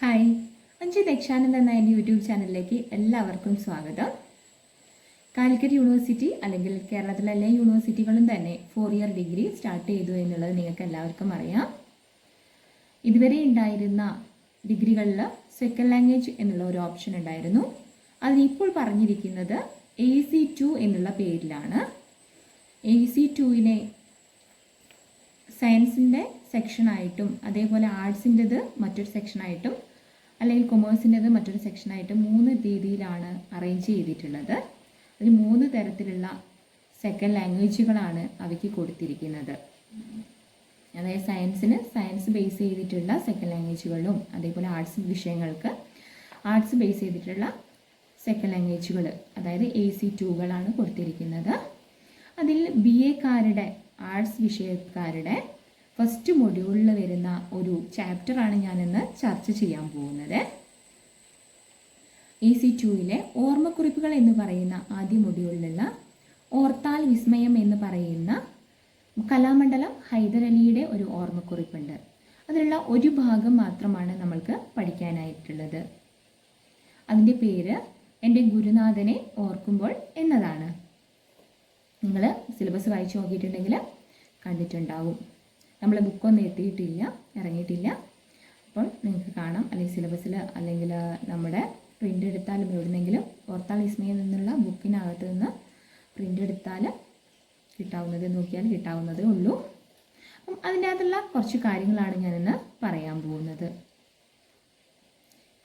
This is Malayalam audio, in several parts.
ഹായ്. അഞ്ച് ദക്ഷാനന്ദ് എന്ന എന്റെ യൂട്യൂബ് ചാനലിലേക്ക് എല്ലാവർക്കും സ്വാഗതം. കാലിക്കറ്റ് യൂണിവേഴ്സിറ്റി അല്ലെങ്കിൽ കേരളത്തിലെ എല്ലാ യൂണിവേഴ്സിറ്റികളും തന്നെ ഫോർ ഇയർ ഡിഗ്രി സ്റ്റാർട്ട് ചെയ്തു എന്നുള്ളത് നിങ്ങൾക്ക് എല്ലാവർക്കും അറിയാം. ഇതുവരെ ഉണ്ടായിരുന്ന ഡിഗ്രികളിൽ സെക്കൻഡ് ലാംഗ്വേജ് എന്നുള്ള ഒരു ഓപ്ഷൻ ഉണ്ടായിരുന്നു. അതിനിപ്പോൾ പറഞ്ഞിരിക്കുന്നത് എ സി ടു എന്നുള്ള പേരിലാണ്. എ സി ടുവിനെ സയൻസിന്റെ സെക്ഷനായിട്ടും അതേപോലെ ആർട്സിന്റെത് മറ്റൊരു സെക്ഷനായിട്ടും അല്ലെങ്കിൽ കൊമേഴ്സിന്റെത് മറ്റൊരു സെക്ഷനായിട്ട് മൂന്ന് രീതിയിലാണ് അറേഞ്ച് ചെയ്തിട്ടുള്ളത്. അതിൽ മൂന്ന് തരത്തിലുള്ള സെക്കൻഡ് ലാംഗ്വേജുകളാണ് അവയ്ക്ക് കൊടുത്തിരിക്കുന്നത്. അതായത് സയൻസിന് സയൻസ് ബേസ് ചെയ്തിട്ടുള്ള സെക്കൻഡ് ലാംഗ്വേജുകളും അതേപോലെ ആർട്സ് വിഷയങ്ങൾക്ക് ആർട്സ് ബേസ് ചെയ്തിട്ടുള്ള സെക്കൻഡ് ലാംഗ്വേജുകൾ അതായത് എ സി ടുകളാണ് കൊടുത്തിരിക്കുന്നത്. അതിൽ ബി എക്കാരുടെ ആർട്സ് വിഷയക്കാരുടെ ഫസ്റ്റ് മൊഡ്യൂളിൽ വരുന്ന ഒരു ചാപ്റ്ററാണ് ഞാനിന്ന് ചർച്ച ചെയ്യാൻ പോകുന്നത്. എ സി ടുവിലെ ഓർമ്മക്കുറിപ്പുകൾ എന്ന് പറയുന്ന ആദ്യ മൊഡ്യൂളിലുള്ള ഓർത്താൽ വിസ്മയം എന്ന് പറയുന്ന കലാമണ്ഡലം ഹൈദരലിയുടെ ഒരു ഓർമ്മക്കുറിപ്പുണ്ട്. അതിലുള്ള ഒരു ഭാഗം മാത്രമാണ് നമ്മൾക്ക് പഠിക്കാനായിട്ടുള്ളത്. അതിന്റെ പേര് എന്റെ ഗുരുനാഥനെ ഓർക്കുമ്പോൾ എന്നതാണ്. നിങ്ങൾ സിലബസ് വായിച്ചു നോക്കിയിട്ടുണ്ടെങ്കിൽ കണ്ടിട്ടുണ്ടാവും. നമ്മൾ ബുക്കൊന്നും എത്തിയിട്ടില്ല ഇറങ്ങിയിട്ടില്ല. അപ്പോൾ നിങ്ങൾക്ക് കാണാം അല്ലെങ്കിൽ സിലബസിൽ അല്ലെങ്കിൽ നമ്മുടെ പ്രിന്റ് എടുത്താലും എവിടുന്നെങ്കിലും ഓർത്താൽ വിസ്മയിൽ നിന്നുള്ള ബുക്കിനകത്ത് നിന്ന് പ്രിന്റ് എടുത്താൽ കിട്ടാവുന്നത് നോക്കിയാൽ കിട്ടാവുന്നതേ ഉള്ളൂ. അപ്പം അതിന്റെ അകത്തുള്ള കുറച്ച് കാര്യങ്ങളാണ് ഞാനിന്ന് പറയാൻ പോകുന്നത്.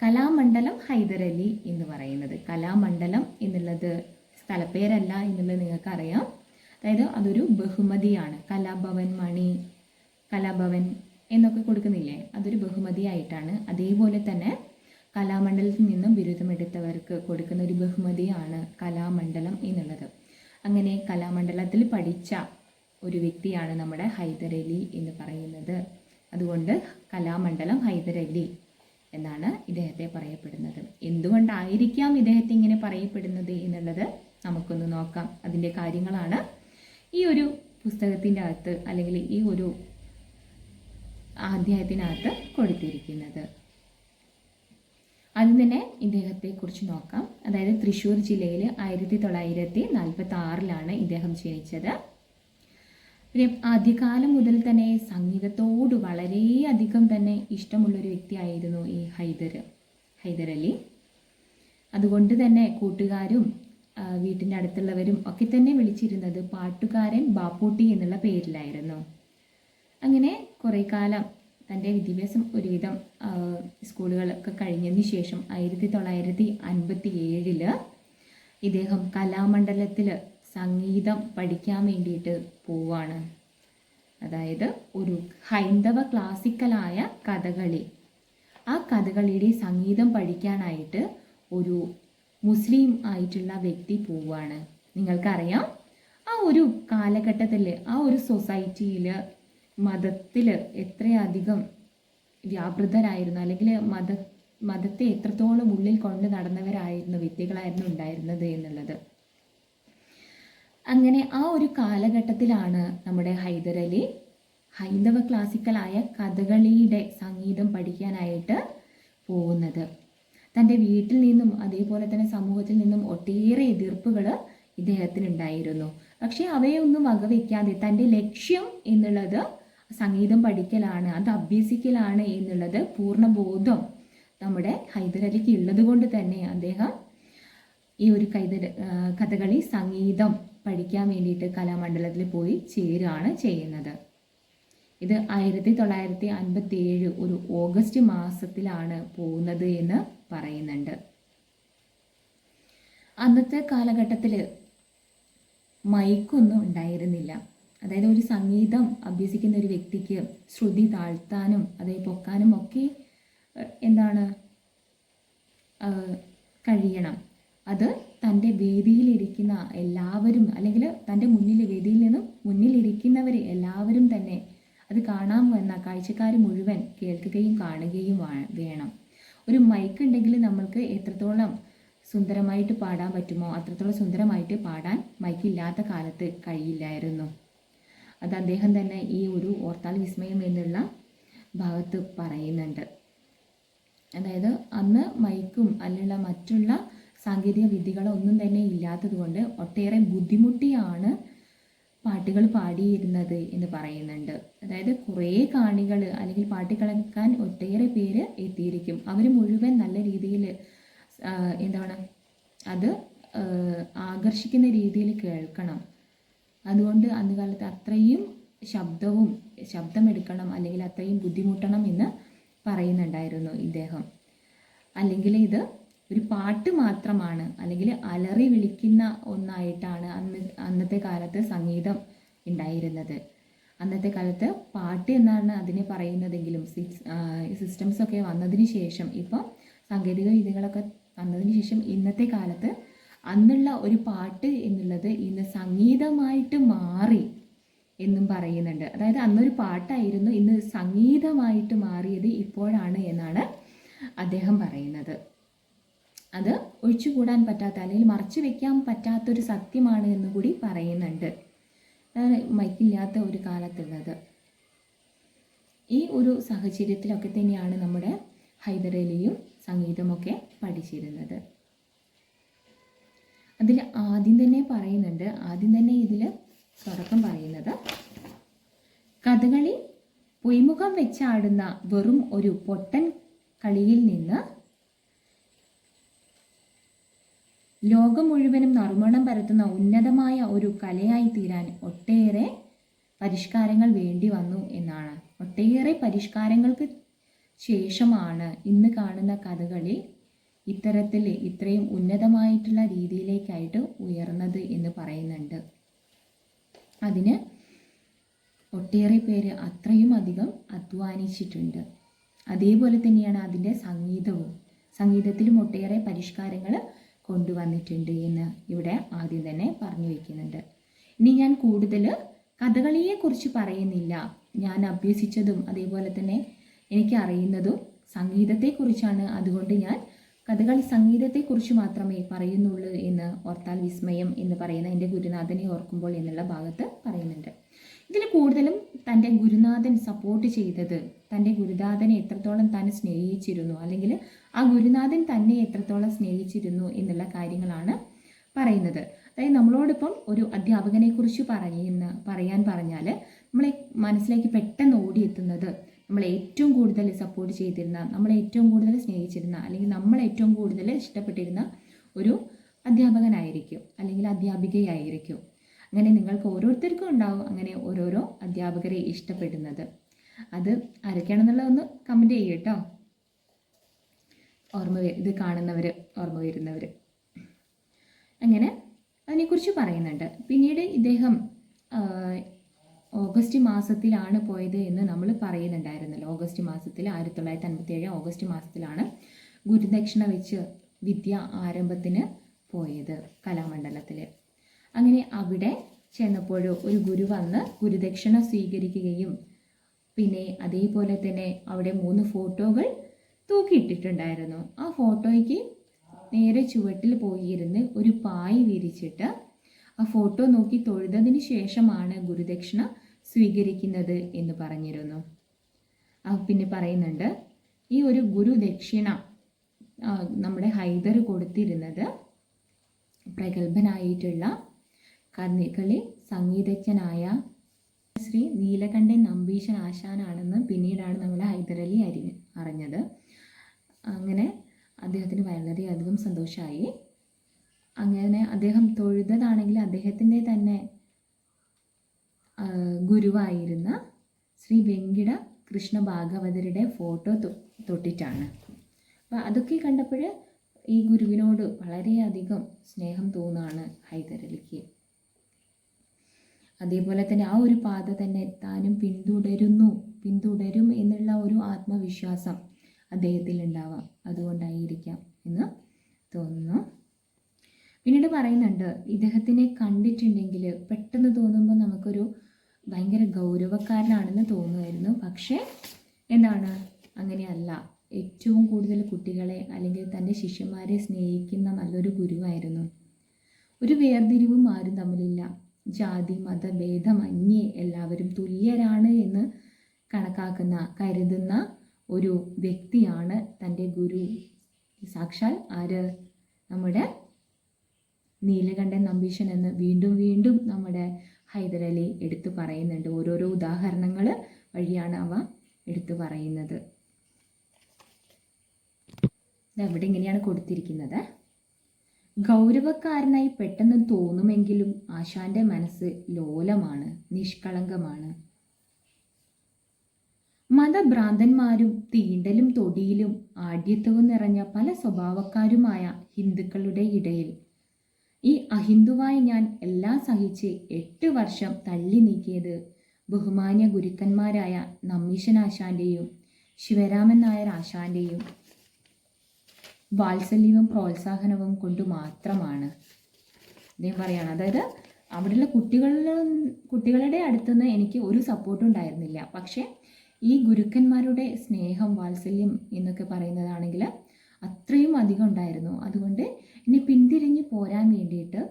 കലാമണ്ഡലം ഹൈദരലി എന്ന് പറയുന്നത്. കലാമണ്ഡലം എന്നുള്ളത് സ്ഥലപ്പേരല്ല എന്നുള്ളത് നിങ്ങൾക്കറിയാം. അതായത് അതൊരു ബഹുമതിയാണ്. കലാഭവൻ മണി കലാഭവൻ എന്നൊക്കെ കൊടുക്കുന്നില്ലേ? അതൊരു ബഹുമതിയായിട്ടാണ്. അതേപോലെ തന്നെ കലാമണ്ഡലത്തിൽ നിന്നും ബിരുദമെടുത്തവർക്ക് കൊടുക്കുന്ന ഒരു ബഹുമതിയാണ് കലാമണ്ഡലം എന്നുള്ളത്. അങ്ങനെ കലാമണ്ഡലത്തിൽ പഠിച്ച ഒരു വ്യക്തിയാണ് നമ്മുടെ ഹൈദരലി എന്ന് പറയുന്നത്. അതുകൊണ്ട് കലാമണ്ഡലം ഹൈദരലി എന്നാണ് ഇദ്ദേഹത്തെ പറയപ്പെടുന്നത്. എന്തുകൊണ്ടായിരിക്കാം ഇദ്ദേഹത്തെ ഇങ്ങനെ പറയപ്പെടുന്നത് എന്നുള്ളത് നമുക്കൊന്ന് നോക്കാം. അതിന്റെ കാര്യങ്ങളാണ് ഈ ഒരു പുസ്തകത്തിന്റെ അകത്ത് അല്ലെങ്കിൽ ഈ ഒരു അധ്യായത്തിനകത്ത് കൊടുത്തിരിക്കുന്നത്. ആദ്യം തന്നെ ഇദ്ദേഹത്തെ കുറിച്ച് നോക്കാം. അതായത് തൃശ്ശൂർ ജില്ലയിൽ ആയിരത്തി തൊള്ളായിരത്തി നാൽപ്പത്തി ആറിലാണ് ഇദ്ദേഹം ജനിച്ചത്. പിന്നെ ആദ്യകാലം മുതൽ തന്നെ സംഗീതത്തോട് വളരെയധികം തന്നെ ഇഷ്ടമുള്ളൊരു വ്യക്തിയായിരുന്നു ഈ ഹൈദർ അലി. അതുകൊണ്ട് തന്നെ കൂട്ടുകാരും വീട്ടിന്റെ അടുത്തുള്ളവരും ഒക്കെ തന്നെ വിളിച്ചിരുന്നത് പാട്ടുകാരൻ ബാപ്പൂട്ടി എന്നുള്ള പേരിലായിരുന്നു. അങ്ങനെ കുറേ കാലം തന്റെ വിദ്യാഭ്യാസം ഒരുവിധം സ്കൂളുകളൊക്കെ കഴിഞ്ഞതിന് ശേഷം ആയിരത്തി തൊള്ളായിരത്തി അൻപത്തി ഏഴിൽ ഇദ്ദേഹം കലാമണ്ഡലത്തിൽ സംഗീതം പഠിക്കാൻ വേണ്ടിയിട്ട് പോവാണ്. അതായത് ഒരു ഹൈന്ദവ ക്ലാസിക്കലായ കഥകളി. ആ കഥകളിയുടെ സംഗീതം പഠിക്കാനായിട്ട് ഒരു മുസ്ലിം ആയിട്ടുള്ള വ്യക്തി പോവാണ്. നിങ്ങൾക്കറിയാം ആ ഒരു കാലഘട്ടത്തിൽ ആ ഒരു സൊസൈറ്റിയിൽ മതത്തിൽ എത്രയധികം വ്യാപൃതരായിരുന്നു അല്ലെങ്കിൽ മത മതത്തെ എത്രത്തോളം ഉള്ളിൽ കൊണ്ട് നടന്നവരായിരുന്നു വ്യക്തികളായിരുന്നു ഉണ്ടായിരുന്നത് എന്നുള്ളത്. അങ്ങനെ ആ ഒരു കാലഘട്ടത്തിലാണ് നമ്മുടെ ഹൈദരലി ഹൈന്ദവ ക്ലാസിക്കലായ കഥകളിയുടെ സംഗീതം പഠിക്കാനായിട്ട് പോകുന്നത്. തന്റെ വീട്ടിൽ നിന്നും അതേപോലെ തന്നെ സമൂഹത്തിൽ നിന്നും ഒട്ടേറെ എതിർപ്പുകൾ ഇദ്ദേഹത്തിനുണ്ടായിരുന്നു. പക്ഷേ അവയൊന്നും വകവയ്ക്കാതെ തന്റെ ലക്ഷ്യം എന്നുള്ളത് സംഗീതം പഠിക്കലാണ് അത് അഭ്യസിക്കലാണ് എന്നുള്ളത് പൂർണ ബോധം നമ്മുടെ ഹൈദരലിക്ക് ഉള്ളത് കൊണ്ട് തന്നെ അദ്ദേഹം ഈ ഒരു കൈതര കഥകളി സംഗീതം പഠിക്കാൻ വേണ്ടിയിട്ട് കലാമണ്ഡലത്തിൽ പോയി ചേരുകയാണ് ചെയ്യുന്നത്. ഇത് ആയിരത്തി തൊള്ളായിരത്തി അൻപത്തി ഏഴ് ഒരു ഓഗസ്റ്റ് മാസത്തിലാണ് പോകുന്നത് എന്ന് പറയുന്നുണ്ട്. അന്നത്തെ കാലഘട്ടത്തിൽ മൈക്കൊന്നും ഉണ്ടായിരുന്നില്ല. അതായത് ഒരു സംഗീതം അഭ്യസിക്കുന്ന ഒരു വ്യക്തിക്ക് ശ്രുതി താഴ്ത്താനും അതേ പൊക്കാനും ഒക്കെ എന്താണ് കഴിയണം. അത് തന്റെ വേദിയിലിരിക്കുന്ന എല്ലാവരും അല്ലെങ്കിൽ തന്റെ മുന്നിൽ വേദിയിൽ നിന്നും മുന്നിലിരിക്കുന്നവർ എല്ലാവരും തന്നെ അത് കാണാൻ വന്ന കാഴ്ചക്കാർ മുഴുവൻ കേൾക്കുകയും കാണുകയും വേണം. ഒരു മൈക്ക് ഉണ്ടെങ്കിൽ നമ്മൾക്ക് എത്രത്തോളം സുന്ദരമായിട്ട് പാടാൻ പറ്റുമോ അത്രത്തോളം സുന്ദരമായിട്ട് പാടാൻ മൈക്ക് ഇല്ലാത്ത കാലത്ത് കഴിയില്ലായിരുന്നു. അത് അദ്ദേഹം തന്നെ ഈ ഒരു ഓർത്താൽ വിസ്മയം എന്നുള്ള ഭാഗത്ത് പറയുന്നുണ്ട്. അതായത് അന്ന് മൈക്കും അല്ലെങ്കിൽ മറ്റുള്ള സാങ്കേതിക വിദ്യകളൊന്നും തന്നെ ഇല്ലാത്തതുകൊണ്ട് ഒട്ടേറെ ബുദ്ധിമുട്ടിയാണ് പാട്ടുകൾ പാടിയിരുന്നത് എന്ന് പറയുന്നുണ്ട്. അതായത് കുറേ കാണികൾ അല്ലെങ്കിൽ പാട്ട് കളക്കാൻ ഒട്ടേറെ പേര് എത്തിയിരിക്കും. അവർ മുഴുവൻ നല്ല രീതിയിൽ എന്താണ്? അത് ആകർഷിക്കുന്ന രീതിയിൽ കേൾക്കണം. അതുകൊണ്ട് അന്ന് കാലത്ത് അത്രയും ശബ്ദവും ശബ്ദമെടുക്കണം അല്ലെങ്കിൽ അത്രയും ബുദ്ധിമുട്ടണം എന്ന് പറയുന്നുണ്ടായിരുന്നു ഇദ്ദേഹം. അല്ലെങ്കിൽ ഇത് ഒരു പാട്ട് മാത്രമാണ്. അല്ലെങ്കിൽ അലറി വിളിക്കുന്ന ഒന്നായിട്ടാണ് അന്ന് അന്നത്തെ കാലത്ത് സംഗീതം ഉണ്ടായിരുന്നത്. അന്നത്തെ കാലത്ത് പാട്ട് എന്നാണ് അതിനെ പറയുന്നതെങ്കിലും സിസ്റ്റംസ് ഒക്കെ വന്നതിന് ശേഷം ഇപ്പം സാങ്കേതിക വിദ്യകളൊക്കെ വന്നതിന് ശേഷം ഇന്നത്തെ കാലത്ത് അന്നുള്ള ഒരു പാട്ട് എന്നുള്ളത് ഇന്ന് സംഗീതമായിട്ട് മാറി എന്നും പറയുന്നുണ്ട്. അതായത് അന്നൊരു പാട്ടായിരുന്നു ഇന്ന് സംഗീതമായിട്ട് മാറിയത് ഇപ്പോഴാണ് എന്നാണ് അദ്ദേഹം പറയുന്നത്. അത് ഒഴിച്ചുകൂടാൻ പറ്റാത്ത അല്ലെങ്കിൽ മറച്ചു വെക്കാൻ പറ്റാത്തൊരു സത്യമാണ് എന്ന് കൂടി പറയുന്നുണ്ട്. മൈക്കില്ലാത്ത ഒരു കാലത്തുള്ളത്. ഈ ഒരു സാഹചര്യത്തിലൊക്കെ തന്നെയാണ് നമ്മുടെ ഹൈദരലിയും സംഗീതമൊക്കെ പഠിച്ചിരുന്നത്. അതിൽ ആദ്യം തന്നെ പറയുന്നുണ്ട് ആദ്യം തന്നെ ഇതിൽ തുടക്കം പറയുന്നത് കഥകളി പൊയ്മുഖം വെച്ചാടുന്ന വെറും ഒരു പൊട്ടൻ കളിയിൽ നിന്ന് ലോകം മുഴുവനും നറുമണം പരത്തുന്ന ഉന്നതമായ ഒരു കലയായി തീരാൻ ഒട്ടേറെ പരിഷ്കാരങ്ങൾ വേണ്ടി വന്നു എന്നാണ്. ഒട്ടേറെ പരിഷ്കാരങ്ങൾക്ക് ശേഷമാണ് ഇന്ന് കാണുന്ന കഥകളി ഇത്തരത്തിൽ ഇത്രയും ഉന്നതമായിട്ടുള്ള രീതിയിലേക്കായിട്ട് ഉയർന്നത് എന്ന് പറയുന്നുണ്ട്. അതിന് ഒട്ടേറെ പേര് അത്രയും അധികം അധ്വാനിച്ചിട്ടുണ്ട്. അതേപോലെ തന്നെയാണ് അതിന്റെ സംഗീതവും. സംഗീതത്തിലും ഒട്ടേറെ പരിഷ്കാരങ്ങൾ കൊണ്ടുവന്നിട്ടുണ്ട് എന്ന് ഇവിടെ ആദ്യം തന്നെ പറഞ്ഞു വയ്ക്കുന്നുണ്ട് ഇനി ഞാൻ കൂടുതൽ കഥകളിയെക്കുറിച്ച് പറയുന്നില്ല. ഞാൻ അഭ്യസിച്ചതും അതേപോലെ തന്നെ എനിക്ക് അറിയുന്നതും സംഗീതത്തെക്കുറിച്ചാണ്. അതുകൊണ്ട് ഞാൻ കഥകളി സംഗീതത്തെക്കുറിച്ച് മാത്രമേ പറയുന്നുള്ളൂ എന്ന് ഓർത്താൽ വിസ്മയം എന്ന് പറയുന്ന എന്റെ ഗുരുനാഥനെ ഓർക്കുമ്പോൾ എന്നുള്ള ഭാഗത്ത് പറയുന്നുണ്ട്. ഇതിൽ കൂടുതലും തന്റെ ഗുരുനാഥൻ സപ്പോർട്ട് ചെയ്തത് തന്റെ ഗുരുനാഥനെ എത്രത്തോളം താൻ സ്നേഹിച്ചിരുന്നു അല്ലെങ്കിൽ ആ ഗുരുനാഥൻ തന്നെ എത്രത്തോളം സ്നേഹിച്ചിരുന്നു എന്നുള്ള കാര്യങ്ങളാണ് പറയുന്നത്. അതായത് നമ്മളോടൊപ്പം ഒരു അധ്യാപകനെ കുറിച്ച് പറയുന്ന പറയാൻ പറഞ്ഞാൽ നമ്മളെ മനസ്സിലേക്ക് പെട്ടെന്ന് ഓടിയെത്തുന്നത് നമ്മളെ ഏറ്റവും കൂടുതൽ സപ്പോർട്ട് ചെയ്തിരുന്ന നമ്മളെ ഏറ്റവും കൂടുതൽ സ്നേഹിച്ചിരുന്ന അല്ലെങ്കിൽ നമ്മൾ ഏറ്റവും കൂടുതൽ ഇഷ്ടപ്പെട്ടിരുന്ന ഒരു അധ്യാപകനായിരിക്കും അല്ലെങ്കിൽ അധ്യാപികയായിരിക്കും. അങ്ങനെ നിങ്ങൾക്ക് ഓരോരുത്തർക്കും ഉണ്ടാവും അങ്ങനെ ഓരോരോ അധ്യാപകരെ ഇഷ്ടപ്പെടുന്നത്. അത് ആരൊക്കെയാണെന്നുള്ളത് ഒന്ന് കമന്റ് ചെയ്യും കേട്ടോ ഓർമ്മ ഇത് കാണുന്നവർ ഓർമ്മ വരുന്നവർ അങ്ങനെ അതിനെക്കുറിച്ച് പറയുന്നുണ്ട്. പിന്നീട് ഇദ്ദേഹം ഓഗസ്റ്റ് മാസത്തിലാണ് പോയത് എന്ന് നമ്മൾ പറയുന്നുണ്ടായിരുന്നല്ലോ. ഓഗസ്റ്റ് മാസത്തിൽ ആയിരത്തി തൊള്ളായിരത്തി അൻപത്തി ഏഴ് ഓഗസ്റ്റ് മാസത്തിലാണ് ഗുരുദക്ഷിണ വെച്ച് വിദ്യ ആരംഭത്തിന് പോയത് കലാമണ്ഡലത്തിൽ അങ്ങനെ അവിടെ ചെന്നപ്പോൾ ഒരു ഗുരു വന്ന് ഗുരുദക്ഷിണ സ്വീകരിക്കുകയും പിന്നെ അതേപോലെ തന്നെ അവിടെ മൂന്ന് ഫോട്ടോകൾ തൂക്കിയിട്ടിട്ടുണ്ടായിരുന്നു. ആ ഫോട്ടോയ്ക്ക് നേരെ ചുവട്ടിൽ പോയിരുന്ന് ഒരു പായ് വിരിച്ചിട്ട് ആ ഫോട്ടോ നോക്കി തൊഴുതതിന് ശേഷമാണ് ഗുരുദക്ഷിണ സ്വീകരിക്കുന്നത് എന്ന് പറഞ്ഞിരുന്നു. പിന്നെ പറയുന്നുണ്ട് ഈ ഒരു ഗുരുദക്ഷിണ നമ്മുടെ ഹൈദർ കൊടുത്തിരുന്നത് പ്രഗത്ഭനായിട്ടുള്ള കഥകളി സംഗീതജ്ഞനായ ശ്രീ നീലകണ്ഠൻ നമ്പീശൻ ആശാനാണെന്ന് പിന്നീടാണ് നമ്മൾ ഹൈദരലി അരി അറിഞ്ഞത്. അങ്ങനെ അദ്ദേഹത്തിന് വളരെയധികം സന്തോഷമായി. അങ്ങനെ അദ്ദേഹം തൊഴുതതാണെങ്കിൽ അദ്ദേഹത്തിന്റെ തന്നെ ഗുരുവായിരുന്ന ശ്രീ വെങ്കിട കൃഷ്ണ ഭാഗവതരുടെ ഫോട്ടോ തൊട്ടിട്ടാണ്. അപ്പോൾ അതൊക്കെ കണ്ടപ്പോൾ ഈ ഗുരുവിനോട് വളരെയധികം സ്നേഹം തോന്നുകയാണ് ഹൈദരലിക്ക്. അതേപോലെ തന്നെ ആ ഒരു പാത തന്നെ താനും പിന്തുടരുന്നു പിന്തുടരും എന്നുള്ള ഒരു ആത്മവിശ്വാസം അദ്ദേഹത്തിൽ ഉണ്ടാവാം അതുകൊണ്ടായിരിക്കാം എന്ന് തോന്നുന്നു. പിന്നീട് പറയുന്നുണ്ട് ഇദ്ദേഹത്തിനെ കണ്ടിട്ടുണ്ടെങ്കിൽ പെട്ടെന്ന് തോന്നുമ്പോൾ നമുക്കൊരു ഭയങ്കര ഗൗരവക്കാരനാണെന്ന് തോന്നുമായിരുന്നു. പക്ഷേ എന്താണ്? അങ്ങനെയല്ല. ഏറ്റവും കൂടുതൽ കുട്ടികളെ അല്ലെങ്കിൽ തന്റെ ശിഷ്യന്മാരെ സ്നേഹിക്കുന്ന നല്ലൊരു ഗുരുവായിരുന്നു. ഒരു വേർതിരിവും ആരും തമ്മിലില്ല. ജാതി മത ഭേദമന്യേ എല്ലാവരും തുല്യരാണ് എന്ന് കണക്കാക്കുന്ന കരുതുന്ന ഒരു വ്യക്തിയാണ് തന്റെ ഗുരു. സാക്ഷാൽ ആര്? നമ്മുടെ നീലകണ്ഠൻ നമ്പീശൻ എന്ന് വീണ്ടും വീണ്ടും നമ്മുടെ ഹൈദരലി എടുത്തു പറയുന്നുണ്ട്. ഓരോരോ ഉദാഹരണങ്ങൾ വഴിയാണ് അവ എടുത്തു പറയുന്നത്. ഇവിടെ ഇങ്ങനെയാണ് കൊടുത്തിരിക്കുന്നത്. ഗൗരവക്കാരനായി പെട്ടെന്ന് തോന്നുമെങ്കിലും ആശാന്റെ മനസ്സ് ലോലമാണ് നിഷ്കളങ്കമാണ്. മതഭ്രാന്തന്മാരും തീണ്ടലും തൊടിയിലും ആഢ്യത്വവും നിറഞ്ഞ പല സ്വഭാവക്കാരുമായ ഹിന്ദുക്കളുടെ ഇടയിൽ ഈ അഹിന്ദുവായി ഞാൻ എല്ലാം സഹിച്ച് എട്ട് വർഷം തള്ളി നീക്കിയത് ബഹുമാന്യ ഗുരുക്കന്മാരായ നമ്മീശൻ ആശാന്റെയും ശിവരാമൻ നായർ ആശാന്റെയും വാത്സല്യവും പ്രോത്സാഹനവും കൊണ്ട് മാത്രമാണ്. അദ്ദേഹം പറയാണ്. അതായത് അവിടെയുള്ള കുട്ടികളിൽ കുട്ടികളുടെ അടുത്തുനിന്ന് എനിക്ക് ഒരു സപ്പോർട്ടും ഉണ്ടായിരുന്നില്ല. പക്ഷേ ഈ ഗുരുക്കന്മാരുടെ സ്നേഹം വാത്സല്യം എന്നൊക്കെ പറയുന്നതാണെങ്കിൽ അത്രയും അധികം ഉണ്ടായിരുന്നു. അതുകൊണ്ട് എന്നെ പിന്തിരിഞ്ഞ് പോരാൻ വേണ്ടിയിട്ട്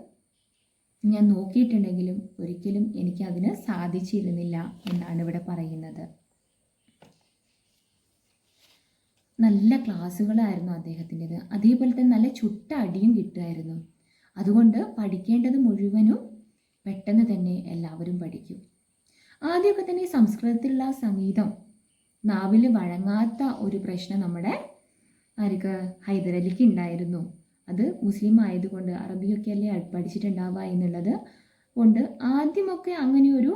ഞാൻ നോക്കിയിട്ടുണ്ടെങ്കിലും ഒരിക്കലും എനിക്കതിന് സാധിച്ചിരുന്നില്ല എന്നാണ് ഇവിടെ പറയുന്നത്. നല്ല ക്ലാസ്സുകളായിരുന്നു അദ്ദേഹത്തിന്റെത്. അതേപോലെ തന്നെ നല്ല ചുട്ട അടിയും കിട്ടുമായിരുന്നു. അതുകൊണ്ട് പഠിക്കേണ്ടത് മുഴുവനും പെട്ടെന്ന് തന്നെ എല്ലാവരും പഠിക്കും. ആദ്യമൊക്കെ തന്നെ സംസ്കൃതത്തിലുള്ള സംഗീതം നാവിൽ വഴങ്ങാത്ത ഒരു പ്രശ്നം നമ്മുടെ ആർക്ക് ഹൈദരലിക്ക് ഉണ്ടായിരുന്നു. അത് മുസ്ലിം ആയതുകൊണ്ട് അറബിയൊക്കെ അല്ലേ പഠിച്ചിട്ടുണ്ടാവുക എന്നുള്ളത് കൊണ്ട് ആദ്യമൊക്കെ അങ്ങനെ ഒരു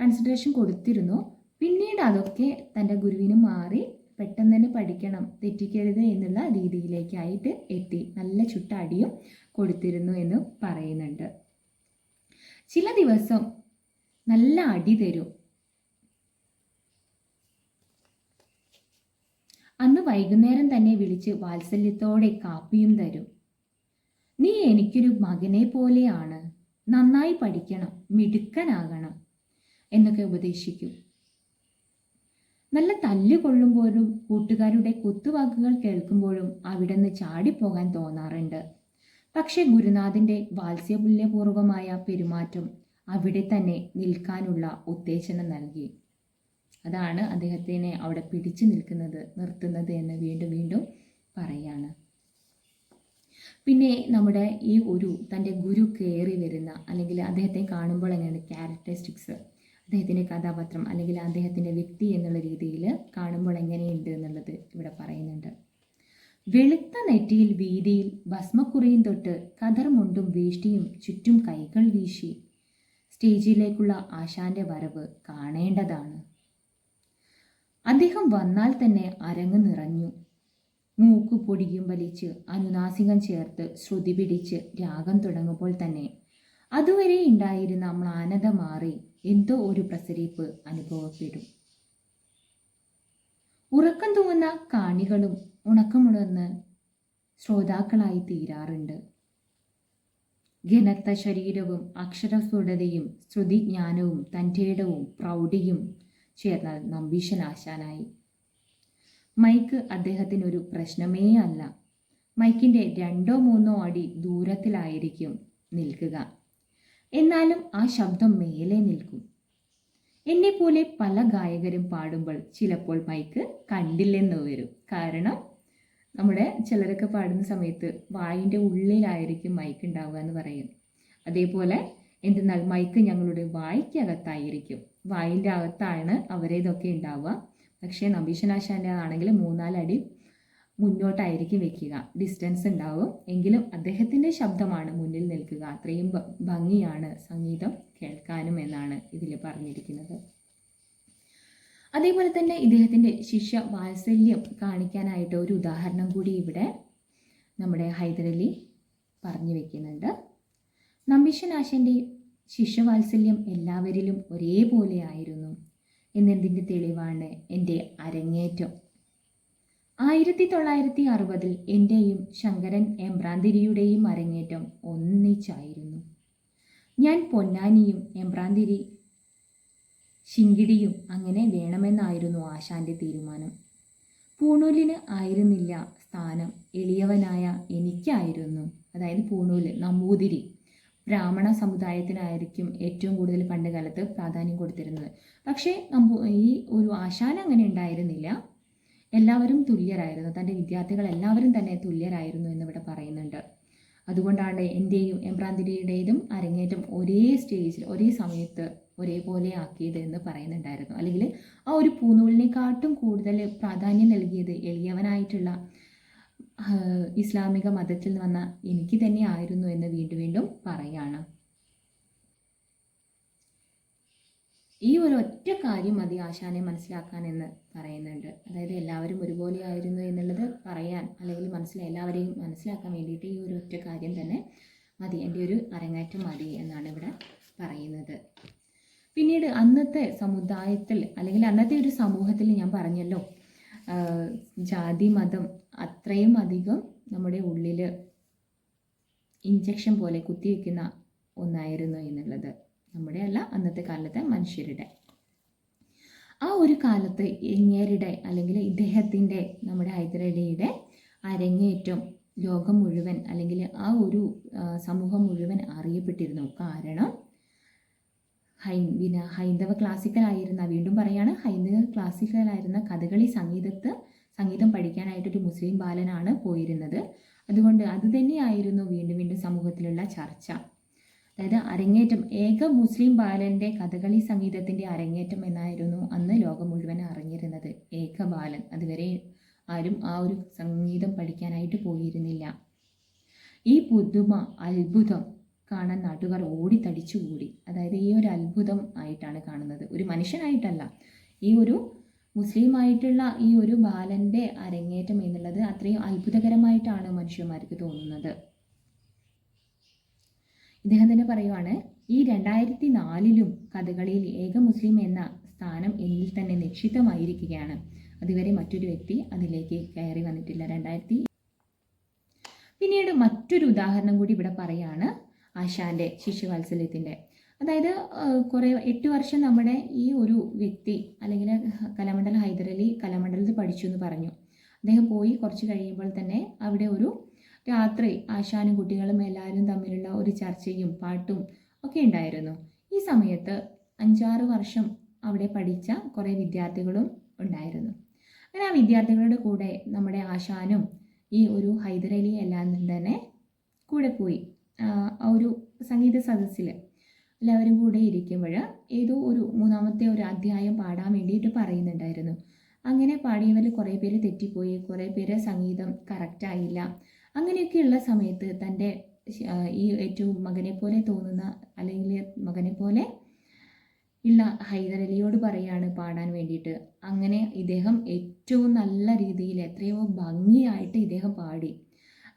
കൺസിഡറേഷൻ കൊടുത്തിരുന്നു. പിന്നീട് അതൊക്കെ തന്റെ ഗുരുവിന് മാറി പെട്ടെന്ന് തന്നെ പഠിക്കണം തെറ്റിക്കരുത് എന്നുള്ള രീതിയിലേക്കായിട്ട് എത്തി. നല്ല ചുട്ട അടിയും കൊടുത്തിരുന്നു എന്ന് പറയുന്നുണ്ട്. ചില ദിവസം നല്ല അടി തരും. അന്ന് വൈകുന്നേരം തന്നെ വിളിച്ച് വാത്സല്യത്തോടെ കാപ്പിയും തരും. നീ എനിക്കൊരു മകനെ പോലെയാണ്. നന്നായി പഠിക്കണം മിടുക്കനാകണം എന്നൊക്കെ ഉപദേശിക്കും. നല്ല തല്ലുകൊള്ളുമ്പോഴും കൂട്ടുകാരുടെ കുത്തുവാക്കുകൾ കേൾക്കുമ്പോഴും അവിടെ നിന്ന് ചാടിപ്പോകാൻ തോന്നാറുണ്ട്. പക്ഷേ ഗുരുനാഥന്റെ വാത്സ്യമൂല്യപൂർവമായ പെരുമാറ്റം അവിടെ തന്നെ നിൽക്കാനുള്ള ഉത്തേജനം നൽകി. അതാണ് അദ്ദേഹത്തിനെ അവിടെ പിടിച്ചു നിൽക്കുന്നത് നിർത്തുന്നത് എന്ന് വീണ്ടും വീണ്ടും പറയാണ്. പിന്നെ നമ്മുടെ ഈ ഒരു തന്റെ ഗുരു കയറി വരുന്ന അല്ലെങ്കിൽ അദ്ദേഹത്തെ കാണുമ്പോൾ എങ്ങനെയാണ് ക്യാരക്ടറിസ്റ്റിക്സ് അദ്ദേഹത്തിന്റെ കഥാപാത്രം അല്ലെങ്കിൽ അദ്ദേഹത്തിന്റെ വ്യക്തി എന്നുള്ള രീതിയിൽ കാണുമ്പോൾ എങ്ങനെയുണ്ട് എന്നുള്ളത് ഇവിടെ പറയുന്നുണ്ട്. വെളുത്ത നെറ്റിയിൽ വീതിയിൽ ഭസ്മക്കുറിയും തൊട്ട് കതർ മുണ്ടും വേഷ്ടിയും ചുറ്റും കൈകൾ വീശി സ്റ്റേജിലേക്കുള്ള ആശാന്റെ വരവ് കാണേണ്ടതാണ്. അദ്ദേഹം വന്നാൽ തന്നെ അരങ്ങ് നിറഞ്ഞു. മൂക്ക് പൊടിയും വലിച്ച് അനുനാസികം ചേർത്ത് ശ്രുതി പിടിച്ച് രാഗം തുടങ്ങുമ്പോൾ തന്നെ അതുവരെ ഉണ്ടായിരുന്ന മ്ലാനത മാറി എന്തോ ഒരു പ്രസരിപ്പ് അനുഭവപ്പെടും. ഉറക്കം തൂങ്ങുന്ന കാണികളും ഉണക്കമുണർന്ന് ശ്രോതാക്കളായി തീരാറുണ്ട്. ഘനത്ത ശരീരവും അക്ഷരസ്ഫുടതയും ശ്രുതിജ്ഞാനവും തന്റെടവും പ്രൗഢിയും ചേർന്ന നമ്പീശൻ ആശാനായി മൈക്ക് അദ്ദേഹത്തിനൊരു പ്രശ്നമേ അല്ല. മൈക്കിന്റെ രണ്ടോ മൂന്നോ അടി ദൂരത്തിലായിരിക്കും നിൽക്കുക. എന്നാലും ആ ശബ്ദം മേലെ നിൽക്കും. എന്നെ പോലെ പല ഗായകരും പാടുമ്പോൾ ചിലപ്പോൾ മൈക്ക് കണ്ടില്ലെന്ന് വരും. കാരണം നമ്മുടെ ചിലരൊക്കെ പാടുന്ന സമയത്ത് വായിന്റെ ഉള്ളിലായിരിക്കും മൈക്ക് ഉണ്ടാവുക എന്ന് പറയും. അതേപോലെ എന്തെന്നാൽ മൈക്ക് ഞങ്ങളുടെ വായിക്കകത്തായിരിക്കും. വായിന്റെ അകത്താണ് അവരേതൊക്കെ ഉണ്ടാവുക. പക്ഷേ നമ്പീശനാശാന്റെ ആണെങ്കിൽ മൂന്നാലടി മുന്നോട്ടായിരിക്കും വെക്കുക. ഡിസ്റ്റൻസ് ഉണ്ടാവും. എങ്കിലും അദ്ദേഹത്തിന്റെ ശബ്ദമാണ് മുന്നിൽ നിൽക്കുക. അത്രയും ഭംഗിയാണ് സംഗീതം കേൾക്കാനും എന്നാണ് ഇതിൽ പറഞ്ഞിരിക്കുന്നത്. അതേപോലെ തന്നെ ഇദ്ദേഹത്തിന്റെ ശിഷ്യ വാത്സല്യം കാണിക്കാനായിട്ട് ഒരു ഉദാഹരണം കൂടി ഇവിടെ നമ്മുടെ ഹൈദരലി പറഞ്ഞു വെക്കുന്നുണ്ട്. നമ്പീശനാശന്റെ ശിഷ്യവാത്സല്യം എല്ലാവരിലും ഒരേപോലെ ആയിരുന്നു. എന്നതിന്റെ തെളിവാണ് എന്റെ അരങ്ങേറ്റം? ആയിരത്തി തൊള്ളായിരത്തി അറുപതിൽ എന്റെയും ശങ്കരൻ എംബ്രാന്തിരിയുടെയും അരങ്ങേറ്റം ഒന്നിച്ചായിരുന്നു. ഞാൻ പൊന്നാനിയും എംബ്രാന്തിരി ശിങ്കിടിയും അങ്ങനെ വേണമെന്നായിരുന്നു ആശാന്റെ തീരുമാനം. പൂണൂലിന് ആയിരുന്നില്ല സ്ഥാനം. എളിയവനായ എനിക്കായിരുന്നു. അതായത് പൂണൂൽ നമ്പൂതിരി. ബ്രാഹ്മണ സമുദായത്തിനായിരിക്കും ഏറ്റവും കൂടുതൽ പണ്ട് കാലത്ത് പ്രാധാന്യം കൊടുത്തിരുന്നത്. പക്ഷേ ഈ ഒരു ആശാന അങ്ങനെ ഉണ്ടായിരുന്നില്ല. എല്ലാവരും തുല്യരായിരുന്നു. തന്റെ വിദ്യാർത്ഥികൾ എല്ലാവരും തന്നെ തുല്യരായിരുന്നു എന്നിവിടെ പറയുന്നുണ്ട്. അതുകൊണ്ടാണ് എന്റെയും എംബ്രാന്തിരിയുടേതും അരങ്ങേറ്റം ഒരേ സ്റ്റേജിൽ ഒരേ സമയത്ത് ഒരേപോലെ ആക്കിയത് എന്ന് പറയുന്നുണ്ടായിരുന്നു. അല്ലെങ്കിൽ ആ ഒരു പൂനൂലിനെക്കാട്ടും കൂടുതൽ പ്രാധാന്യം നൽകിയത് എളിയവനായിട്ടുള്ള ഇസ്ലാമിക മതത്തിൽ വന്ന എനിക്ക് തന്നെ ആയിരുന്നു എന്ന് വീണ്ടും വീണ്ടും പറയാണ്. ഈ ഒരു ഒറ്റ കാര്യം മതി ആശാനെ മനസ്സിലാക്കാൻ എന്ന് പറയുന്നുണ്ട്. അതായത് എല്ലാവരും ഒരുപോലെ ആയിരുന്നു എന്നുള്ളത് പറയാൻ അല്ലെങ്കിൽ മനസ്സിൽ എല്ലാവരെയും മനസ്സിലാക്കാൻ വേണ്ടിയിട്ട് ഈ ഒരു ഒറ്റ കാര്യം തന്നെ മതി. എന്റെ ഒരു അരങ്ങേറ്റം മതി എന്നാണ് ഇവിടെ പറയുന്നത്. പിന്നീട് അന്നത്തെ സമുദായത്തിൽ അല്ലെങ്കിൽ അന്നത്തെ ഒരു സമൂഹത്തിൽ ഞാൻ പറഞ്ഞല്ലോ ജാതി മതം അത്രയും അധികം നമ്മുടെ ഉള്ളിൽ ഇഞ്ചക്ഷൻ പോലെ കുത്തിവെക്കുന്ന ഒന്നായിരുന്നു എന്നുള്ളത്. നമ്മുടെ അല്ല അന്നത്തെ കാലത്തെ മനുഷ്യരുടെ. ആ ഒരു കാലത്ത് ഇങ്ങേരുടെ അല്ലെങ്കിൽ ഇദ്ദേഹത്തിന്റെ നമ്മുടെ ഹൈദരലിയുടെ അരങ്ങേറ്റം ലോകം മുഴുവൻ അല്ലെങ്കിൽ ആ ഒരു സമൂഹം മുഴുവൻ അറിയപ്പെട്ടിരുന്നു. കാരണം ഹൈ പിന്നെ ഹൈന്ദവ ക്ലാസിക്കലായിരുന്ന വീണ്ടും പറയാണ് ഹൈന്ദവ ക്ലാസിക്കലായിരുന്ന കഥകളി സംഗീതത്ത് സംഗീതം പഠിക്കാനായിട്ടൊരു മുസ്ലിം ബാലനാണ് പോയിരുന്നത്. അതുകൊണ്ട് അത് തന്നെയായിരുന്നു വീണ്ടും വീണ്ടും സമൂഹത്തിലുള്ള ചർച്ച. അതായത് അരങ്ങേറ്റം ഏക മുസ്ലിം ബാലന്റെ കഥകളി സംഗീതത്തിന്റെ അരങ്ങേറ്റം എന്നായിരുന്നു അന്ന് ലോകം മുഴുവൻ അറിഞ്ഞിരുന്നത്. ഏക ബാലൻ അതുവരെ ആരും ആ ഒരു സംഗീതം പഠിക്കാനായിട്ട് പോയിരുന്നില്ല. ഈ പുതുമ അത്ഭുതം കാണാൻ നാട്ടുകാർ ഓടി തടിച്ചുകൂടി അതായത് ഈ ഒരു അത്ഭുതം ആയിട്ടാണ് കാണുന്നത്. ഒരു മനുഷ്യനായിട്ടല്ല. ഈ ഒരു മുസ്ലിം ആയിട്ടുള്ള ഈ ഒരു ബാലന്റെ അരങ്ങേറ്റം എന്നുള്ളത് അത്രയും അത്ഭുതകരമായിട്ടാണ് മനുഷ്യന്മാർക്ക് തോന്നുന്നത്. ഇദ്ദേഹം തന്നെ പറയുവാണ് ഈ രണ്ടായിരത്തി നാലിലും കഥകളിയിൽ ഏക മുസ്ലിം എന്ന സ്ഥാനം എന്നിൽ തന്നെ നിക്ഷിപ്തമായിരിക്കുകയാണ്. അതുവരെ മറ്റൊരു വ്യക്തി അതിലേക്ക് കയറി വന്നിട്ടില്ല. രണ്ടായിരത്തി പിന്നീട് മറ്റൊരു ഉദാഹരണം കൂടി ഇവിടെ പറയാണ് ആശാന്റെ ശിശുവാത്സല്യത്തിന്റെ. അതായത് കുറേ എട്ട് വർഷം നമ്മുടെ ഈ ഒരു വ്യക്തി അല്ലെങ്കിൽ കലാമണ്ഡലം ഹൈദരലി കലാമണ്ഡലത്തിൽ പഠിച്ചു എന്ന് പറഞ്ഞു. അദ്ദേഹം പോയി കുറച്ച് കഴിയുമ്പോൾ തന്നെ അവിടെ ഒരു രാത്രി ആശാനും കുട്ടികളും എല്ലാവരും തമ്മിലുള്ള ഒരു ചർച്ചയും പാട്ടും ഒക്കെ ഉണ്ടായിരുന്നു. ഈ സമയത്ത് അഞ്ചാറ് വർഷം അവിടെ പഠിച്ച കുറേ വിദ്യാർത്ഥികളും ഉണ്ടായിരുന്നു. അങ്ങനെ ആ വിദ്യാർത്ഥികളുടെ കൂടെ നമ്മുടെ ആശാനും ഈ ഒരു ഹൈദരലി എല്ലാം തന്നെ കൂടെ പോയി. ഒരു സംഗീത സദസ്സിൽ എല്ലാവരും കൂടെ ഇരിക്കുമ്പോൾ ഏതോ ഒരു മൂന്നാമത്തെ ഒരു അധ്യായം പാടാൻ വേണ്ടിയിട്ട് പറയുന്നുണ്ടായിരുന്നു. അങ്ങനെ പാടിയവരിൽ കുറേ പേര് തെറ്റിപ്പോയി കുറേ പേര് സംഗീതം കറക്റ്റായില്ല അങ്ങനെയൊക്കെയുള്ള സമയത്ത് തന്റെ ഈ ഏറ്റവും മകനെ പോലെ തോന്നുന്ന അല്ലെങ്കിൽ മകനെ പോലെ ഉള്ള ഹൈദരലിയോട് പറയാണ് പാടാൻ വേണ്ടിയിട്ട്. അങ്ങനെ ഇദ്ദേഹം ഏറ്റവും നല്ല രീതിയിൽ എത്രയോ ഭംഗിയായിട്ട് ഇദ്ദേഹം പാടി.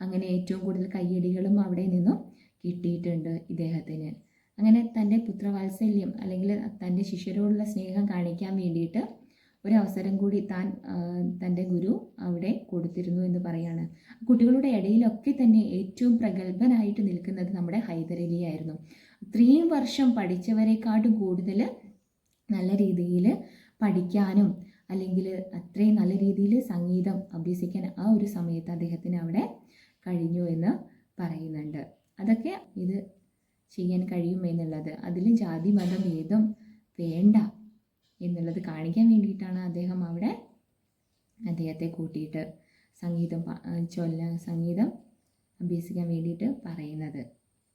അങ്ങനെ ഏറ്റവും കൂടുതൽ കയ്യടികളും അവിടെ നിന്നും കിട്ടിയിട്ടുണ്ട് ഇദ്ദേഹത്തിന്. അങ്ങനെ തന്റെ പുത്രവാത്സല്യം അല്ലെങ്കിൽ തന്റെ ശിഷ്യരോടുള്ള സ്നേഹം കാണിക്കാൻ വേണ്ടിയിട്ട് ഒരവസരം കൂടി താൻ തന്റെ ഗുരു അവിടെ കൊടുത്തിരുന്നു എന്ന് പറയാണ്. കുട്ടികളുടെ ഇടയിലൊക്കെ തന്നെ ഏറ്റവും പ്രഗത്ഭനായിട്ട് നിൽക്കുന്നത് നമ്മുടെ ഹൈദരലി ആയിരുന്നു ഇത്രയും വർഷം പഠിച്ചവരെക്കാട്ടും കൂടുതൽ നല്ല രീതിയിൽ പഠിക്കാനും അല്ലെങ്കിൽ അത്രയും നല്ല രീതിയിൽ സംഗീതം അഭ്യസിക്കാൻ ആ ഒരു സമയത്ത് അദ്ദേഹത്തിന് അവിടെ കഴിഞ്ഞു എന്ന് പറയുന്നുണ്ട്. അതൊക്കെ ഇത് ചെയ്യാൻ കഴിയും എന്നുള്ളത്. അതിൽ ജാതി മതം ഭേദം വേണ്ട എന്നുള്ളത് കാണിക്കാൻ വേണ്ടിയിട്ടാണ് അദ്ദേഹം അവിടെ അദ്ദേഹത്തെ കൂട്ടിയിട്ട് സംഗീതം ചൊല്ല സംഗീതം അഭ്യസിക്കാൻ വേണ്ടിയിട്ട് പറയുന്നത്.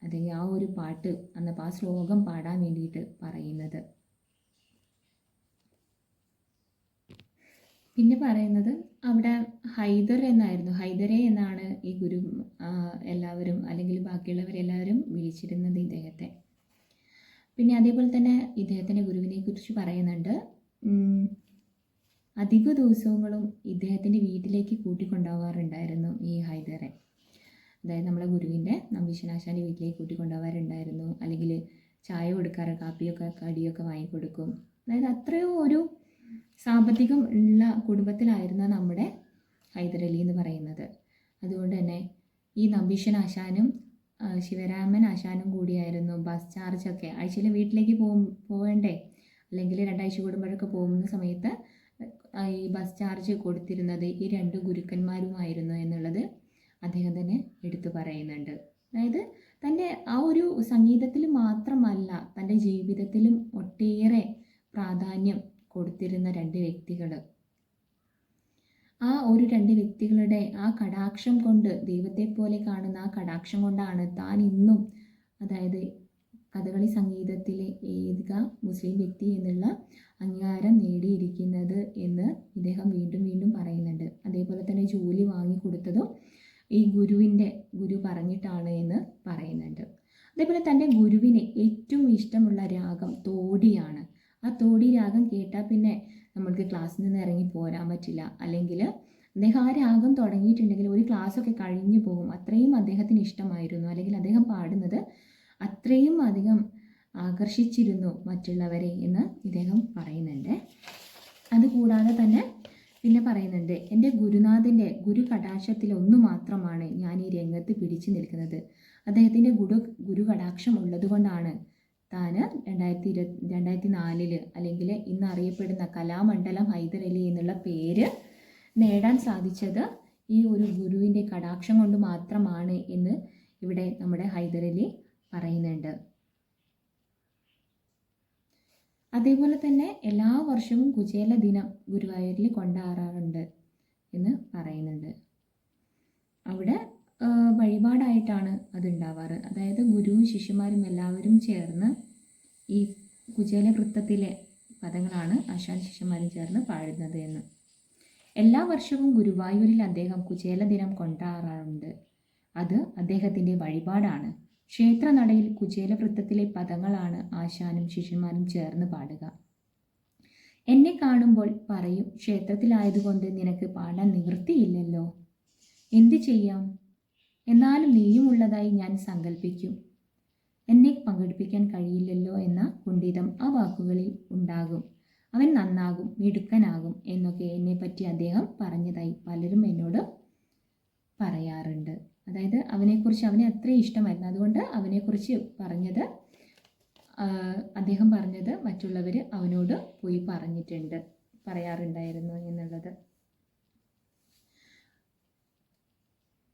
അല്ലെങ്കിൽ ആ ഒരു പാട്ട് അന്നപ്പോൾ ആ ശ്ലോകം പാടാൻ വേണ്ടിയിട്ട് പറയുന്നത്. പിന്നെ പറയുന്നത് അവിടെ ഹൈദർ എന്നായിരുന്നു. ഹൈദരെ എന്നാണ് ഈ ഗുരു എല്ലാവരും അല്ലെങ്കിൽ ബാക്കിയുള്ളവരെല്ലാവരും വിളിച്ചിരുന്നത് ഇദ്ദേഹത്തെ. പിന്നെ അതേപോലെ തന്നെ ഇദ്ദേഹത്തിന്റെ ഗുരുവിനെ കുറിച്ച് പറയുന്നുണ്ട്. അധിക ദിവസങ്ങളും ഇദ്ദേഹത്തിന്റെ വീട്ടിലേക്ക് കൂട്ടിക്കൊണ്ടുപോകാറുണ്ടായിരുന്നു ഈ ഹൈദറെ. അതായത് നമ്മളെ ഗുരുവിന്റെ നമ്പീശനാശാന്റെ വീട്ടിലേക്ക് കൂട്ടിക്കൊണ്ടുപോകാറുണ്ടായിരുന്നു. അല്ലെങ്കിൽ ചായ കൊടുക്കാറ് കാപ്പിയൊക്കെ കടിയൊക്കെ വാങ്ങിക്കൊടുക്കും. അതായത് അത്രയോ ഒരു സാമ്പത്തികം ഉള്ള കുടുംബത്തിലായിരുന്ന നമ്മുടെ ഹൈദരലി എന്ന് പറയുന്നത്. അതുകൊണ്ട് തന്നെ ഈ നമ്പീഷൻ ആശാനും ശിവരാമൻ ആശാനും കൂടിയായിരുന്നു ബസ് ചാർജൊക്കെ ആഴ്ചയിൽ വീട്ടിലേക്ക് പോകും പോകണ്ടേ? അല്ലെങ്കിൽ രണ്ടാഴ്ച കൂടുമ്പോഴൊക്കെ പോകുന്ന സമയത്ത് ഈ ബസ് ചാർജ് കൊടുത്തിരുന്നത് ഈ രണ്ട് ഗുരുക്കന്മാരുമായിരുന്നു എന്നുള്ളത് അദ്ദേഹം തന്നെ എടുത്തു പറയുന്നുണ്ട്. അതായത് തന്റെ ആ ഒരു സംഗീതത്തിൽ മാത്രമല്ല തന്റെ ജീവിതത്തിലും ഒട്ടേറെ പ്രാധാന്യം കൊടുത്തിരുന്ന രണ്ട് വ്യക്തികൾ ആ ഒരു രണ്ട് വ്യക്തികളുടെ ആ കടാക്ഷം കൊണ്ട് ദൈവത്തെ പോലെ കാണുന്ന ആ കടാക്ഷം കൊണ്ടാണ് താൻ ഇന്നും അതായത് കഥകളി സംഗീതത്തിലെ ഏക മുസ്ലിം വ്യക്തി എന്നുള്ള അംഗീകാരം നേടിയിരിക്കുന്നത് എന്ന് ഇദ്ദേഹം വീണ്ടും വീണ്ടും പറയുന്നുണ്ട്. അതേപോലെ തന്നെ ജോലി വാങ്ങിക്കൊടുത്തതും ഈ ഗുരുവിന്റെ ഗുരു പറഞ്ഞിട്ടാണ് എന്ന് പറയുന്നുണ്ട്. അതേപോലെ തന്റെ ഗുരുവിന് ഏറ്റവും ഇഷ്ടമുള്ള രാഗം തോടിയാണ്. ആ തോടി രാഗം കേട്ടാൽ പിന്നെ നമ്മൾക്ക് ക്ലാസ്സിൽ നിന്ന് ഇറങ്ങി പോരാൻ പറ്റില്ല. അല്ലെങ്കിൽ അദ്ദേഹം ആ രാഗം തുടങ്ങിയിട്ടുണ്ടെങ്കിൽ ഒരു ക്ലാസ്സൊക്കെ കഴിഞ്ഞു പോകും. അത്രയും അദ്ദേഹത്തിന് ഇഷ്ടമായിരുന്നു. അല്ലെങ്കിൽ അദ്ദേഹം പാടുന്നത് അത്രയും അധികം ആകർഷിച്ചിരുന്നു മറ്റുള്ളവരെ എന്ന് ഇദ്ദേഹം പറയുന്നുണ്ട്. അതുകൂടാതെ തന്നെ പിന്നെ പറയുന്നുണ്ട് എന്റെ ഗുരുനാഥന്റെ ഗുരു കടാക്ഷത്തിൽ ഒന്ന് മാത്രമാണ് ഞാൻ ഈ രംഗത്ത് പിടിച്ചു നിൽക്കുന്നത്. അദ്ദേഹത്തിന്റെ ഗുരു ഗുരു കടാക്ഷം ഉള്ളതുകൊണ്ടാണ് താന് രണ്ടായിരത്തി ഇരു രണ്ടായിരത്തി നാലിൽ അല്ലെങ്കിൽ ഇന്ന് അറിയപ്പെടുന്ന കലാമണ്ഡലം ഹൈദരലി എന്നുള്ള പേര് നേടാൻ സാധിച്ചത് ഈ ഒരു ഗുരുവിന്റെ കടാക്ഷം കൊണ്ട് മാത്രമാണ് എന്ന് ഇവിടെ നമ്മുടെ ഹൈദരലി പറയുന്നുണ്ട്. അതേപോലെ തന്നെ എല്ലാ വർഷവും കുചേല ദിനം ഗുരുവായൂരിൽ കൊണ്ടാറാറുണ്ട് എന്ന് പറയുന്നുണ്ട്. അവിടെ വഴിപാടായിട്ടാണ് അത് ഉണ്ടാവാറ്. അതായത് ഗുരുവും ശിഷ്യന്മാരും എല്ലാവരും ചേർന്ന് ഈ കുചേല വൃത്തത്തിലെ പദങ്ങളാണ് ആശാൻ ശിഷ്യന്മാരും ചേർന്ന് പാടുന്നത് എന്ന്. എല്ലാ വർഷവും ഗുരുവായൂരിൽ അദ്ദേഹം കുചേല ദിനം കൊണ്ടാറാറുണ്ട്. അത് അദ്ദേഹത്തിന്റെ വഴിപാടാണ്. ക്ഷേത്രനടയിൽ കുചേല വൃത്തത്തിലെ പദങ്ങളാണ് ആശാനും ശിഷ്യന്മാരും ചേർന്ന് പാടുക. എന്നെ കാണുമ്പോൾ പറയും ക്ഷേത്രത്തിലായതുകൊണ്ട് നിനക്ക് പാടാൻ നിവൃത്തിയില്ലല്ലോ. എന്തു ചെയ്യാം? എന്നാലും നീയുമുള്ളതായി ഞാൻ സങ്കല്പിക്കും എന്നെ പങ്കെടുപ്പിക്കാൻ കഴിയില്ലല്ലോ എന്ന കുണ്ഠിതം ആ വാക്കുകളിൽ ഉണ്ടാകും. അവൻ നന്നാകും മിടുക്കനാകും എന്നൊക്കെ എന്നെപ്പറ്റി അദ്ദേഹം പറഞ്ഞതായി പലരും എന്നോട് പറയാറുണ്ട്. അതായത് അവനെക്കുറിച്ച് അവനെ അത്ര ഇഷ്ടമായിരുന്നു. അതുകൊണ്ട് അവനെക്കുറിച്ച് പറഞ്ഞത് അദ്ദേഹം പറഞ്ഞത് മറ്റുള്ളവർ അവനോട് പോയി പറഞ്ഞിട്ടുണ്ട് പറയാറുണ്ടായിരുന്നു എന്നുള്ളത്.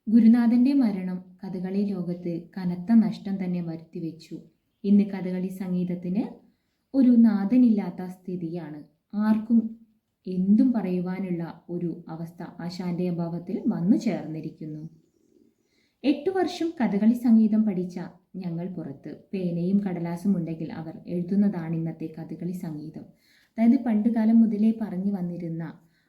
ഗുരുനാഥന്റെ മരണം കഥകളി ലോകത്ത് കനത്ത നഷ്ടം തന്നെ വരുത്തിവെച്ചു. ഇന്ന് കഥകളി സംഗീതത്തിന് ഒരു നാഥനില്ലാത്ത സ്ഥിതിയാണ്. ആർക്കും എന്തും പറയുവാനുള്ള ഒരു അവസ്ഥ ആശാന്റെ അഭാവത്തിൽ വന്നു ചേർന്നിരിക്കുന്നു. എട്ടു വർഷം കഥകളി സംഗീതം പഠിച്ച ഞങ്ങൾ പുറത്ത് പേനയും കടലാസും ഉണ്ടെങ്കിൽ അവർ എഴുതുന്നതാണ് ഇന്നത്തെ കഥകളി സംഗീതം. അതായത് പണ്ടുകാലം മുതലേ പറഞ്ഞു വന്നിരുന്ന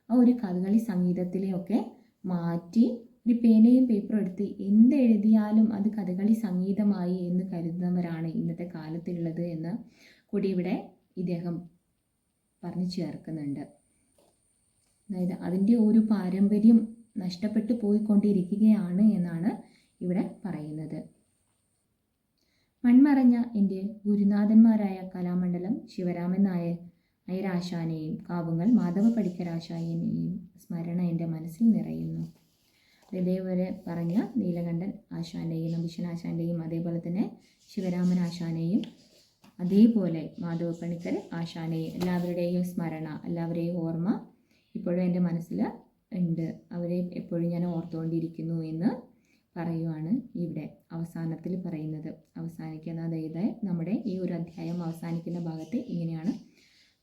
ആ ഒരു കഥകളി സംഗീതത്തിലെയൊക്കെ മാറ്റി ഒരു പേനയും പേപ്പറും എടുത്ത് എന്ത് എഴുതിയാലും അത് കഥകളി സംഗീതമായി എന്ന് കരുതുന്നവരാണ് ഇന്നത്തെ കാലത്തുള്ളത് എന്ന് കൂടി ഇവിടെ ഇദ്ദേഹം പറഞ്ഞു ചേർക്കുന്നുണ്ട്. അതായത് അതിന്റെ ഒരു പാരമ്പര്യം നഷ്ടപ്പെട്ടു പോയിക്കൊണ്ടിരിക്കുകയാണ് എന്നാണ് ഇവിടെ പറയുന്നത്. മൺമറഞ്ഞ എന്റെ ഗുരുനാഥന്മാരായ കലാമണ്ഡലം ശിവരാമൻ നായർ നയരാശാനെയും കാവുങ്ങൾ മാധവ പടിക്കരാശാനെയും സ്മരണ എന്റെ മനസ്സിൽ നിറയുന്നു. ഇതേവരെ പറഞ്ഞ നീലകണ്ഠൻ ആശാന്റെയും അഭിഷൻ ആശാന്റെയും അതേപോലെ തന്നെ ശിവരാമൻ ആശാനെയും അതേപോലെ മാധവ പണിക്കർ ആശാനെയും എല്ലാവരുടെയും സ്മരണ എല്ലാവരെയും ഓർമ്മ ഇപ്പോഴും എന്റെ മനസ്സിൽ ഉണ്ട്. അവരെ എപ്പോഴും ഞാൻ ഓർത്തുകൊണ്ടിരിക്കുന്നു എന്ന് പറയുവാണ് ഇവിടെ അവസാനത്തിൽ പറയുന്നത്. അവസാനിക്കുന്ന അതായത് നമ്മുടെ ഈ ഒരു അധ്യായം അവസാനിക്കുന്ന ഭാഗത്ത് ഇങ്ങനെയാണ്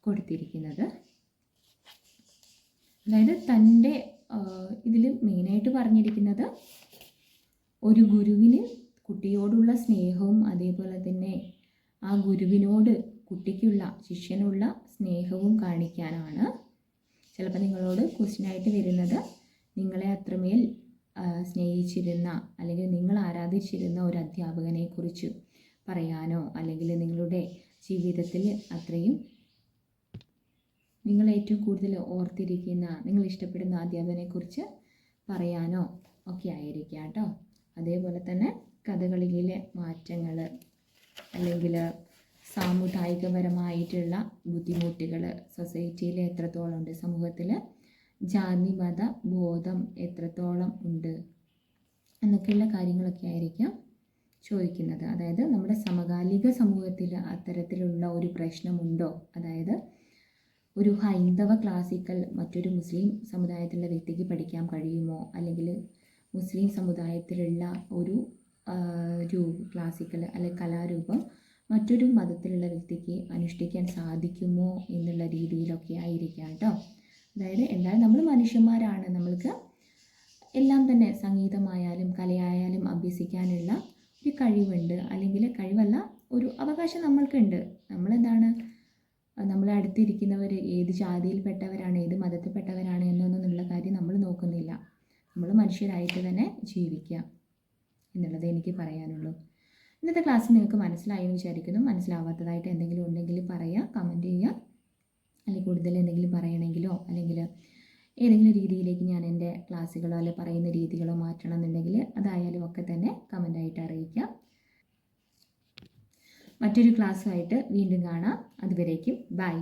കൊടുത്തിരിക്കുന്നത്. അതായത് തന്റെ ഇതിൽ മെയിനായിട്ട് പറഞ്ഞിരിക്കുന്നത് ഒരു ഗുരുവിന് കുട്ടിയോടുള്ള സ്നേഹവും അതേപോലെ തന്നെ ആ ഗുരുവിനോട് കുട്ടിക്കുള്ള ശിഷ്യനുള്ള സ്നേഹവും കാണിക്കാനാണ് ചിലപ്പോൾ നിങ്ങളോട് ക്വസ്റ്റ്യനായിട്ട് വരുന്നത്. നിങ്ങളെ അത്രമേൽ സ്നേഹിച്ചിരുന്ന അല്ലെങ്കിൽ നിങ്ങൾ ആരാധിച്ചിരുന്ന ഒരു അധ്യാപകനെക്കുറിച്ച് പറയാനോ അല്ലെങ്കിൽ നിങ്ങളുടെ ജീവിതത്തിൽ അത്രയും നിങ്ങൾ ഏറ്റവും കൂടുതൽ ഓർത്തിരിക്കുന്ന നിങ്ങൾ ഇഷ്ടപ്പെടുന്ന അധ്യാപകനെക്കുറിച്ച് പറയാനോ ഒക്കെ ആയിരിക്കാം കേട്ടോ. അതേപോലെ തന്നെ കഥകളിയിലെ മാറ്റങ്ങൾ അല്ലെങ്കിൽ സാമുദായികപരമായിട്ടുള്ള ബുദ്ധിമുട്ടുകൾ സൊസൈറ്റിയിൽ എത്രത്തോളം ഉണ്ട് സമൂഹത്തിൽ ജാതി മത ബോധം എത്രത്തോളം ഉണ്ട് എന്നൊക്കെയുള്ള കാര്യങ്ങളൊക്കെ ആയിരിക്കാം ചോദിക്കുന്നത്. അതായത് നമ്മുടെ സമകാലിക സമൂഹത്തിൽ അത്തരത്തിലുള്ള ഒരു പ്രശ്നമുണ്ടോ? അതായത് ഒരു ഹൈന്ദവ ക്ലാസിക്കൽ മറ്റൊരു മുസ്ലിം സമുദായത്തിലുള്ള വ്യക്തിക്ക് പഠിക്കാൻ കഴിയുമോ? അല്ലെങ്കിൽ മുസ്ലിം സമുദായത്തിലുള്ള ഒരു രൂപ ക്ലാസിക്കൽ അല്ലെങ്കിൽ കലാരൂപം മറ്റൊരു മതത്തിലുള്ള വ്യക്തിക്ക് അനുഷ്ഠിക്കാൻ സാധിക്കുമോ എന്നുള്ള രീതിയിലൊക്കെ ആയിരിക്കാം കേട്ടോ. അതായത് എന്തായാലും നമ്മൾ മനുഷ്യന്മാരാണ്. നമ്മൾക്ക് എല്ലാം തന്നെ സംഗീതമായാലും കലയായാലും അഭ്യസിക്കാനുള്ള ഒരു കഴിവുണ്ട്. അല്ലെങ്കിൽ കഴിവല്ല ഒരു അവകാശം നമ്മൾക്കുണ്ട്. നമ്മളെന്താണ് നമ്മളെ അടുത്തിരിക്കുന്നവർ ഏത് ജാതിയിൽപ്പെട്ടവരാണ് ഏത് മതത്തിൽപ്പെട്ടവരാണ് എന്നൊന്നുള്ള കാര്യം നമ്മൾ നോക്കുന്നില്ല. നമ്മൾ മനുഷ്യരായിട്ട് തന്നെ ജീവിക്കുക എന്നുള്ളത് എനിക്ക് പറയാനുള്ളൂ. ഇന്നത്തെ ക്ലാസ് നിങ്ങൾക്ക് മനസ്സിലായി എന്ന് വിചാരിക്കുന്നു. മനസ്സിലാവാത്തതായിട്ട് എന്തെങ്കിലും ഉണ്ടെങ്കിൽ പറയുക കമന്റ് ചെയ്യുക അല്ലെങ്കിൽ കൂടുതൽ എന്തെങ്കിലും പറയണമെങ്കിലോ അല്ലെങ്കിൽ ഏതെങ്കിലും രീതിയിലേക്ക് ഞാൻ എന്റെ ക്ലാസ്സുകളോ അല്ലെങ്കിൽ പറയുന്ന രീതികളോ മാറ്റണം എന്നുണ്ടെങ്കിൽ അതായാലും ഒക്കെ തന്നെ കമന്റായിട്ട് അറിയിക്കാം മറ്റൊരു ക്ലാസ്സുമായിട്ട് വീണ്ടും കാണാം. അതുവരേക്കും ബൈ